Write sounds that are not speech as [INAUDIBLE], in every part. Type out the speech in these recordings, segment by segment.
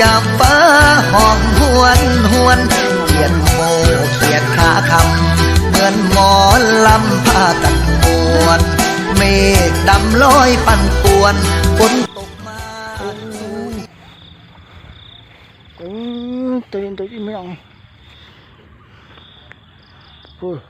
ยามฟ้าห้องหวนหวนเกียดโมเกียดขาคำเหมือนหมอนลำพากันมวนเมฆดำลอยปั่นป่วนฝนตกมา Ừ, tự nhiên tự nhiên mới ăn Ui. À, พี่น้อง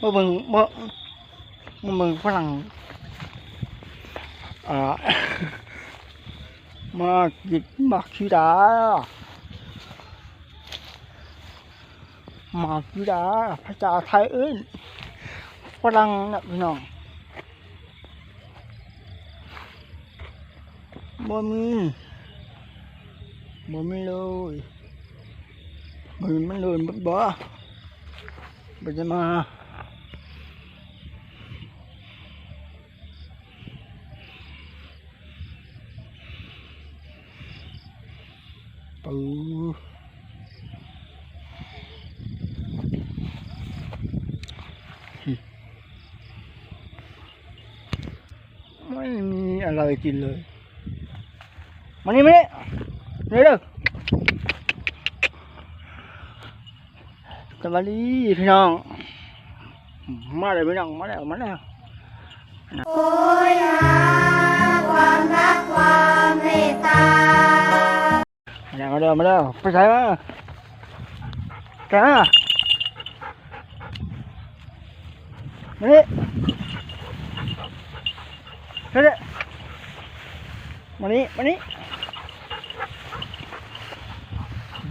มาสอดเมื่อมึงเมื่อเมื่อมึงฝรั่งอ่ามากินมาคิดามาคิดาภาษาไทยเอ้ยฝรั่งนะพี่น้องบ่มีบ่มีเลยมันมันเลยมันบ่บ่จะมาปูไม่ มีอะไรกินเลยมานี่มานี่เร็ วเร็วสวัสดีพี่น้อง มาเลยพี่น้อง มาแล้วมาแล้ว โอยหาความรักความเมตตา มาแล้วมาแล้วมาแล้วไปใส่มาแกมามานี่เฮ้ยมานี่มานี่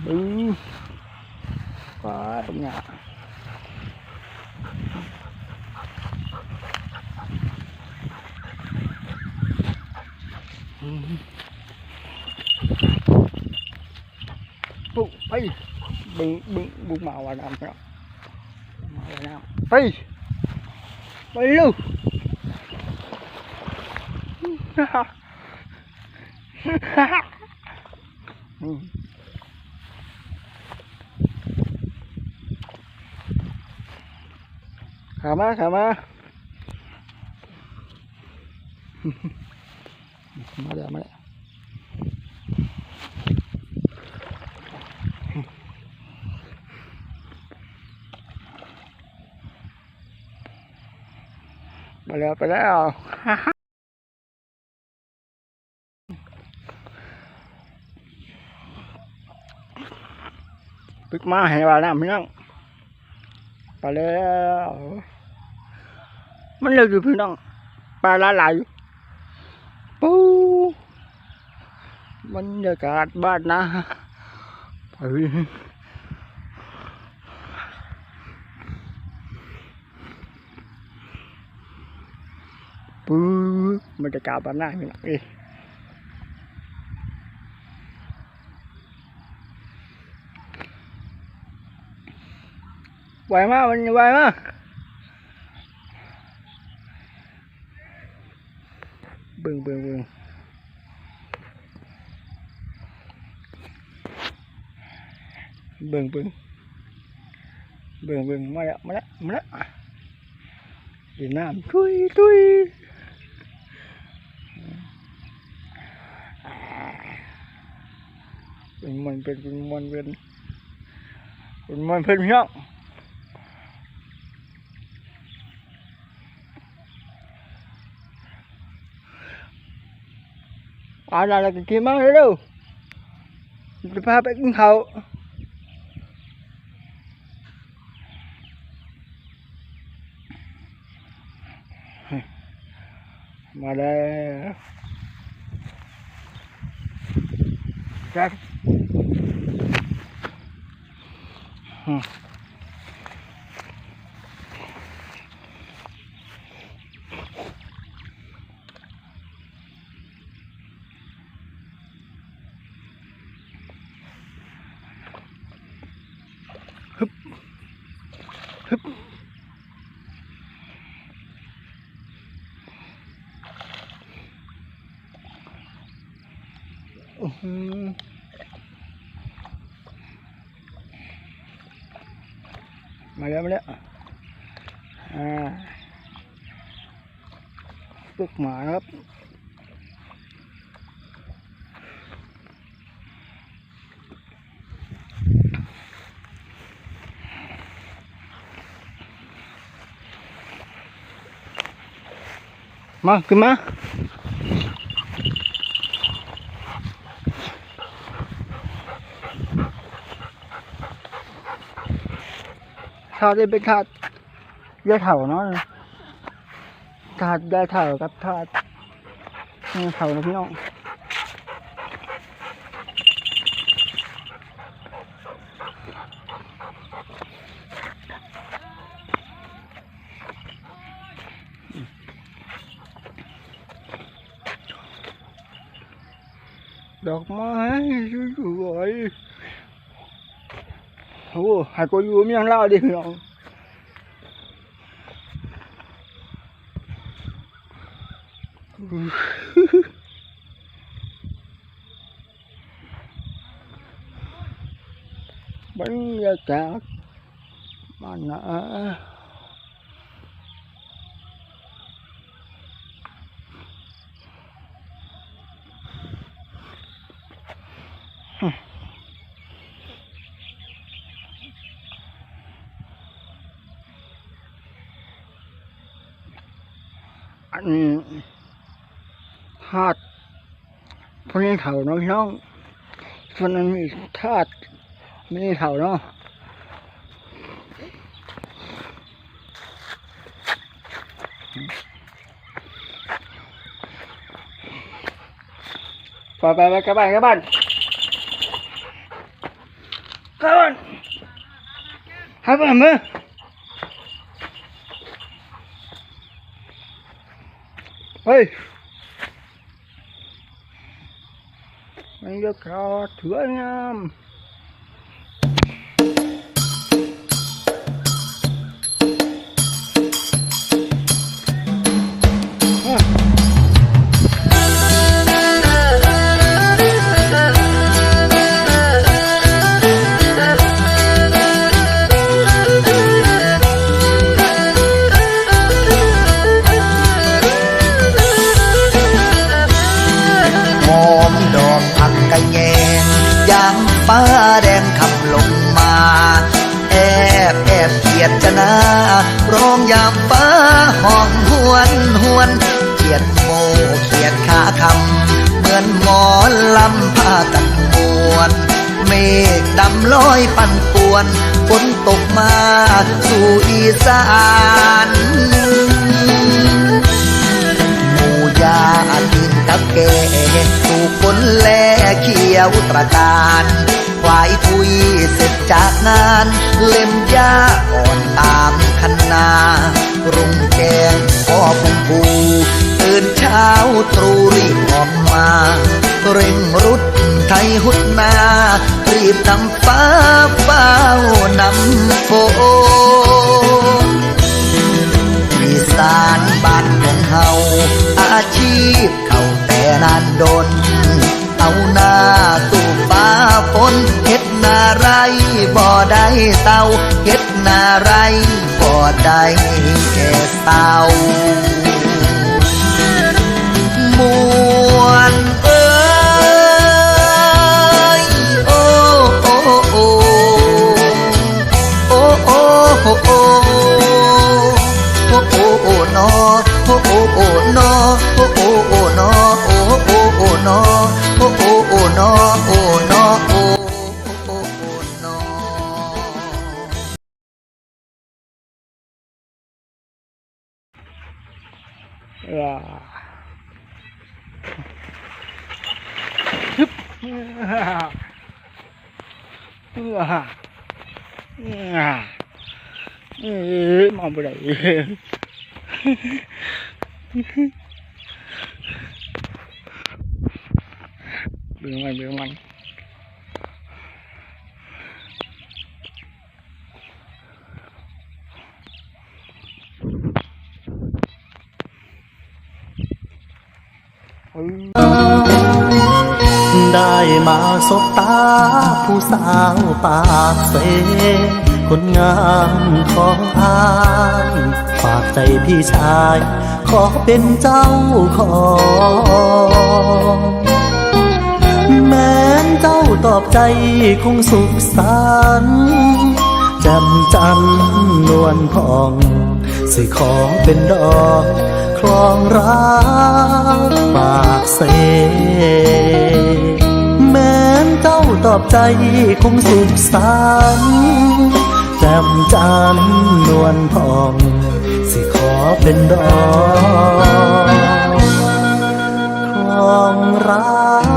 อือว้าตรงเนี้ยอืมปุ๊บไปบึงบึงบึงมาวันน้ำเนาะมาวันน้ำไปไปเร็ว อื ขามาขามามาแล้วมาแล้วไปแล้วไปแล้ว ปิกมาให้ว่าน้ำพี่น้องไปแล้วมันเร็วอยู่พี่น้องปลาละลายอยู่ปูบรรยากาศบ้านนะไปปูบรรยากาศบ้านนะพี่น้องเอ้ ไหวมากมันไหวมากเบิ่งเบิ่งเบิ่งเบิ่งเบิ่งเบิ่งเบิ่งมาแล้วมาแล้วมาแล้วดินน้ำทุยทุยเป็นมันเป็นเป็นมันเป็นเป็นมันเป็นพี่น้อง à là là cái kia mang đấy đâu. Cái pha bé cũng hậu. [LAUGHS] Mà đây. แจ็ มาแล้วมาแล้วอ่าปึกหมาครับมาขึ้นมา ถาดนี้เป็นถาดยาเถาเนาะถาดยาเถากับถาดยาเถานะพี่น้องดอกไม้สวย ๆโอ้หายก็อยู่เมียงเล่าวดิพี่น้อง บรรยากาศมันนะอันนี้ธาตุพวกนี้เขาเนาะพี่น้องส่วนนั้นมีธาตุไม่ได้เขาเนาะไปไปไปกลับบ้านกลับบ้านกลับบ้านกลับบ้านมึงเฮ้ย มันจะขาดเถื่อนงาม ดำลอยปั่นป่วนฝนตกมาสู่อีสานหมูยาดินกับแกถูกฝนแลเขียวตระการควายทุยเสร็จจากงาน เล่มยาอ่อนตามคันนารุงแกงพ่อพุงผูตื่นเช้าตรู่รีบออกมา เร่งรุด ไทยหุดนา รีบนำฟ้าเฝ้านำโฟอีสานบ้านของเฮาอาชีพเขาแต่นานดน เอาหน้าสู่ฟ้าฝนเฮ็ดนาไรบ่ได้เศร้าเฮ็ดนาไรบ่ได้แก่เศร้า เบื่อมันเบื่อมันได้มาสบตาผู้สาวปากเซ คนงามของอายฝากใจพี่ชาย ขอเป็นเจ้าของแม้นเจ้าตอบใจคงสุขสันต์แจำจันนวลพอง สิขอเป็นดอกคลองรักปากเซแม้นเจ้าตอบใจคงสุขสันต์ จ่มจันนวลพอง สิขอเป็นดอกคลองรัก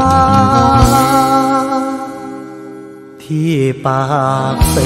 ที่ปากเส